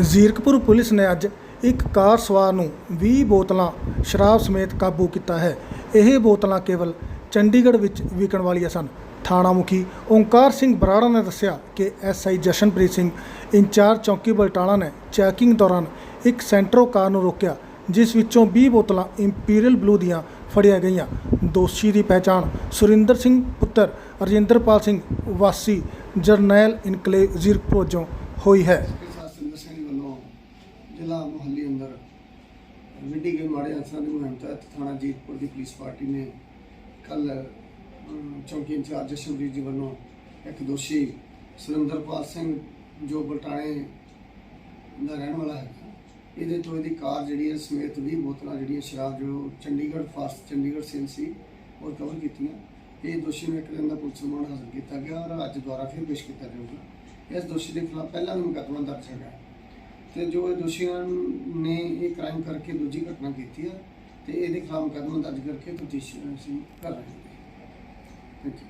Zirakpur police ਨੇ ਅੱਜ ਇੱਕ ਕਾਰ ਸਵਾਰ ਨੂੰ 20 ਬੋਤਲਾਂ ਸ਼ਰਾਬ ਸਮੇਤ ਕਾਬੂ ਕੀਤਾ ਹੈ। ਇਹ ਬੋਤਲਾਂ ਕੇਵਲ ਚੰਡੀਗੜ੍ਹ ਵਿੱਚ ਵਿਕਣ ਵਾਲੀਆਂ ਸਨ। ਥਾਣਾ ਮੁਖੀ ਓਂਕਾਰ ਸਿੰਘ ਬਰਾੜਾ ਨੇ ਦੱਸਿਆ ਕਿ ਐਸਆਈ ਜਸ਼ਨਪ੍ਰੀਤ ਸਿੰਘ ਇੰਚਾਰਜ ਚੌਕੀ ਬਲਟਾਣਾ ਨੇ ਚੈਕਿੰਗ ਦੌਰਾਨ ਇੱਕ ਸੈਂਟਰੋ ਕਾਰ ਨੂੰ ਰੋਕਿਆ, ਜਿਸ ਵਿੱਚੋਂ 20 ਬੋਤਲਾਂ ਇੰਪੀਰੀਅਲ ਬਲੂ ਦੀਆਂ ਫੜੀਆਂ ਗਈਆਂ। ਦੋਸ਼ੀ ਦੀ ਪਹਿਚਾਣ ਸੁਰਿੰਦਰ ਸਿੰਘ ਪੁੱਤਰ ਰਜਿੰਦਰਪਾਲ ਸਿੰਘ ਵਾਸੀ ਜਰਨੈਲ ਇਨਕਲੇਵ ਜ਼ੀਰਕਪੁਰ ਵਜੋਂ ਹੋਈ ਹੈ। ਜ਼ਿਲ੍ਹਾ ਮੁਹੱਲੀ ਅੰਦਰ ਵਿੱਢੀ ਗਏ ਮਾੜੇ ਅਨਸਰਾਂ ਦੀ ਮੁਹਿੰਮ ਤਹਿਤ ਥਾਣਾ ਜੀਤਪੁਰ ਦੀ ਪੁਲਿਸ ਪਾਰਟੀ ਨੇ ਕੱਲ ਚੌਂਕੀ ਇੰਚਾਰਜ ਜਸ਼ਨਪ੍ਰੀਤ ਜੀ ਵੱਲੋਂ ਇੱਕ ਦੋਸ਼ੀ ਸੁਰਿੰਦਰਪਾਲ ਸਿੰਘ, ਜੋ ਬਲਟਾਣੇ ਦਾ ਰਹਿਣ ਵਾਲਾ ਹੈ, ਇਹਦੇ ਤੋਂ ਇਹਦੀ ਕਾਰ ਜਿਹੜੀ ਹੈ ਸਮੇਤ 20 ਬੋਤਲਾਂ ਜਿਹੜੀਆਂ ਸ਼ਰਾਬ ਜੋ ਚੰਡੀਗੜ੍ਹ ਫਾਸਟ ਚੰਡੀਗੜ੍ਹ ਸੇਲ ਸੀ, ਉਹ ਕਵਰ ਕੀਤੀਆਂ। ਇਹ ਦੋਸ਼ੀ ਨੂੰ ਇੱਕ ਦਿਨ ਦਾ ਪੁਲਿਸ ਰਿਮਾਂਡ ਹਾਸਲ ਕੀਤਾ ਗਿਆ ਔਰ ਅੱਜ ਦੁਬਾਰਾ ਫਿਰ ਪੇਸ਼ ਕੀਤਾ ਜਾਊਗਾ। ਇਸ ਦੋਸ਼ੀ ਦੇ ਖਿਲਾਫ ਪਹਿਲਾਂ ਵੀ ਮੁਕੱਦਮਾ ਦਰਜ ਹੈਗਾ ਤੇ ਜੋ ਇਹ ਦੋਸ਼ੀਆਂ ਨੇ ਇਹ ਕ੍ਰਾਈਮ ਕਰਕੇ ਦੂਜੀ ਘਟਨਾ ਕੀਤੀ ਹੈ ਤੇ ਇਹਦੇ ਖਿਲਾਫ ਮੁਕੱਦਮਾ ਦਰਜ ਕਰਕੇ ਤਫਤੀਸ਼ ਅਸੀਂ ਕਰ ਰਹੇ ਹਾਂ। Thank you